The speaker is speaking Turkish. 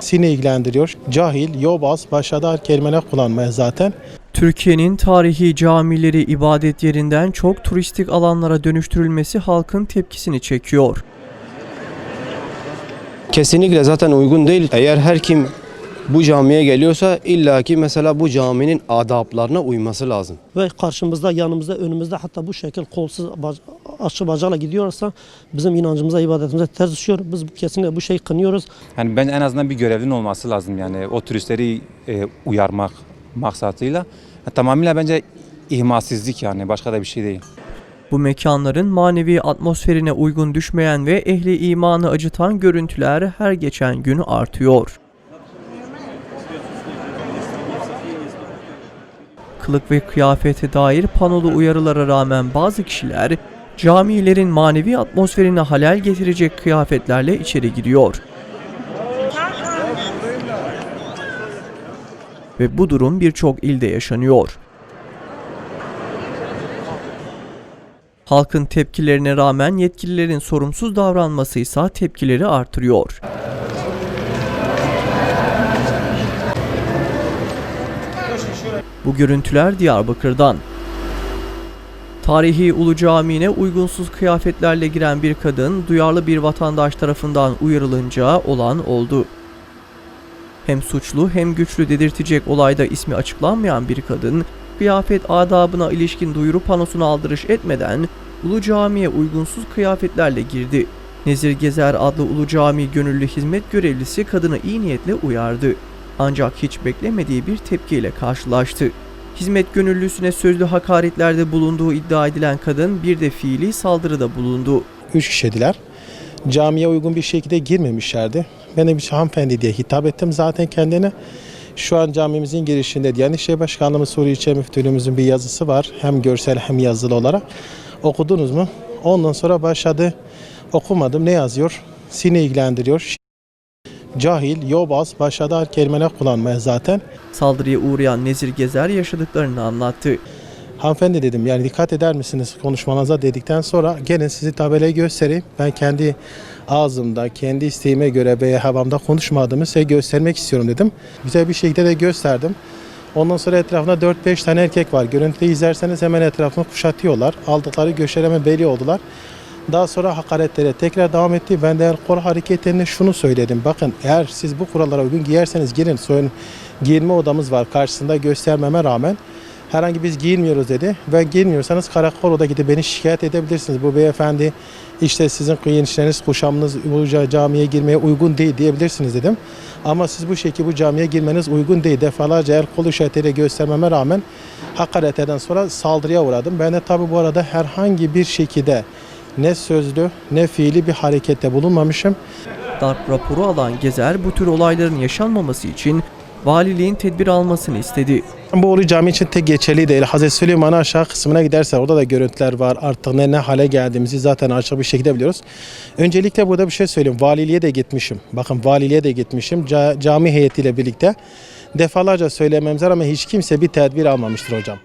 Seni ilgilendiriyor. Cahil, yobaz, başladar kelimeler kullanmaya zaten. Türkiye'nin tarihi camileri ibadet yerinden çok turistik alanlara dönüştürülmesi halkın tepkisini çekiyor. Kesinlikle zaten uygun değil. Eğer her kim bu camiye geliyorsa illaki mesela bu caminin adaplarına uyması lazım. ve karşımızda, yanımızda, önümüzde hatta bu şekil kolsuz açı bacakla gidiyorsa bizim inancımıza, ibadetimize ters düşüyor. Biz kesinlikle bu şeyi kınıyoruz. Yani ben en azından bir görevlinin olması lazım yani o turistleri e, uyarmak maksatıyla. Tamamıyla bence ihmalsizlik yani başka da bir şey değil. Bu mekanların manevi atmosferine uygun düşmeyen ve ehli imanı acıtan görüntüler her geçen gün artıyor. Kılık ve kıyafete dair panolu uyarılara rağmen bazı kişiler camilerin manevi atmosferine halel getirecek kıyafetlerle içeri giriyor. Ve bu durum birçok ilde yaşanıyor. Halkın tepkilerine rağmen yetkililerin sorumsuz davranması ise tepkileri artırıyor. Bu görüntüler Diyarbakır'dan. Tarihi Ulu Camii'ne uygunsuz kıyafetlerle giren bir kadın duyarlı bir vatandaş tarafından uyarılınca olan oldu. Hem suçlu hem güçlü dedirtecek olayda ismi açıklanmayan bir kadın, kıyafet adabına ilişkin duyuru panosuna aldırış etmeden Ulu Cami'ye uygunsuz kıyafetlerle girdi. Nezir Gezer adlı Ulu Cami gönüllü hizmet görevlisi kadını iyi niyetle uyardı. Ancak hiç beklemediği bir tepkiyle karşılaştı. Hizmet gönüllüsüne sözlü hakaretlerde bulunduğu iddia edilen kadın bir de fiili saldırıda bulundu. Üç kişiydiler. Camiye uygun bir şekilde girmemişlerdi. Ben de bir hanımefendi diye hitap ettim zaten kendine. Şu an camimizin girişinde Diyanet İşleri Başkanlığımız Suriye İlçe Müftülüğümüzün bir yazısı var. Hem görsel hem yazılı olarak. Okudunuz mu? Ondan sonra başladı. Okumadım. Ne yazıyor? Sini ilgilendiriyor. Cahil, yobaz, başladı kelimeler kullanmaya zaten. Saldırıya uğrayan Nezir Gezer yaşadıklarını anlattı. Hanımefendi dedim yani dikkat eder misiniz konuşmanıza dedikten sonra gelin sizi tabelayı göstereyim. Ben kendi ağzımda, kendi isteğime göre veya havamda konuşmadığımı size göstermek istiyorum dedim. Güzel bir şekilde de gösterdim. Ondan sonra etrafında 4-5 tane erkek var. Görüntüde izlerseniz hemen etrafını kuşatıyorlar. Aldıkları göçler hemen belli oldular. Daha sonra hakaretlere tekrar devam etti. Ben de kol hareketlerinde şunu söyledim. Bakın eğer siz bu kurallara uygun giyerseniz girin. Soyun giyinme odamız var karşısında göstermeme rağmen. Herhangi biz giyinmiyoruz dedi. Ve giyinmiyorsanız karakol oda gidip beni şikayet edebilirsiniz. Bu beyefendi işte sizin giyinişleriniz, kuşamınız bu ca- camiye girmeye uygun değil diyebilirsiniz dedim. Ama siz bu şekilde bu camiye girmeniz uygun değil. Defalarca el kol işaretiyle göstermeme rağmen hakaret eden sonra saldırıya uğradım. Ben de tabi bu arada herhangi bir şekilde ne sözlü ne fiili bir harekette bulunmamışım. Darp raporu alan Gezer bu tür olayların yaşanmaması için valiliğin tedbir almasını istedi. Bu Ulu Cami için tek geçerli değil. Hazreti Süleyman'ın aşağı kısmına giderse orada da görüntüler var. Artık ne, ne hale geldiğimizi zaten açık bir şekilde biliyoruz. Öncelikle burada bir şey söyleyeyim. Valiliğe de gitmişim. Bakın valiliğe de gitmişim. Ca- cami heyetiyle birlikte. Defalarca söylememize rağmen hiç kimse bir tedbir almamıştır hocam.